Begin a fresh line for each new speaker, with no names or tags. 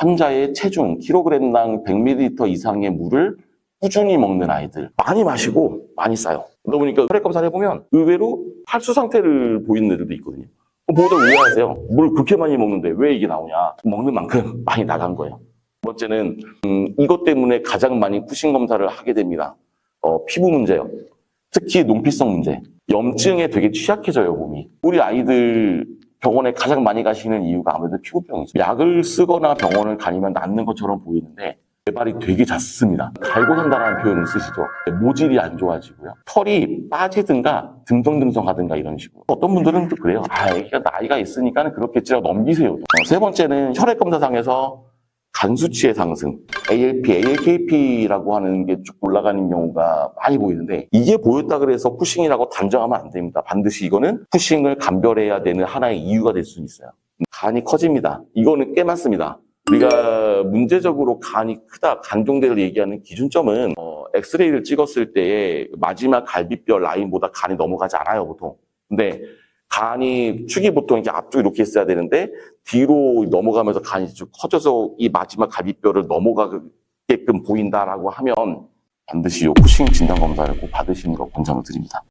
환자의 체중, 킬로그램당 100ml 이상의 물을 꾸준히 먹는 아이들 많이 마시고 많이 싸요. 그러다 보니까 혈액 검사를 해보면 의외로 탈수 상태를 보이는 애들도 있거든요. 보다 우려하세요. 물 그렇게 많이 먹는데 왜 이게 나오냐? 먹는 만큼 많이 나간 거예요. 두 번째는 음, 이것 때문에 가장 많이 쿠싱 검사를 하게 됩니다. 어, 피부 문제요. 특히 농피성 문제. 염증에 되게 취약해져요, 몸이. 우리 아이들 병원에 가장 많이 가시는 이유가 아무래도 피부병이죠. 약을 쓰거나 병원을 다니면 낫는 것처럼 보이는데 개발이 되게 잦습니다. 갈고 산다는 표현을 쓰시죠. 모질이 안 좋아지고요. 털이 빠지든가 듬성듬성하든가 이런 식으로. 어떤 분들은 또 그래요. 아, 애기가 나이가 있으니까 그렇겠지라고 넘기세요. 어, 세 번째는 혈액 검사상에서 간 수치의 상승, ALP, ALKP라고 하는 게 쭉 올라가는 경우가 많이 보이는데 이게 보였다 그래서 푸싱이라고 단정하면 안 됩니다. 반드시 이거는 푸싱을 감별해야 되는 하나의 이유가 될수 있어요. 간이 커집니다. 이거는 꽤 많습니다. 우리가 문제적으로 간이 크다, 간종대를 얘기하는 기준점은 어, 엑스레이를 찍었을 때의 마지막 갈비뼈 라인보다 간이 넘어가지 않아요, 보통. 근데 간이 축이 보통 이렇게 앞쪽 이렇게 있어야 되는데 뒤로 넘어가면서 간이 좀 커져서 이 마지막 갈비뼈를 넘어가게끔 보인다라고 하면 반드시 요 푸싱 진단 검사를 꼭 받으시는 거 권장을 드립니다.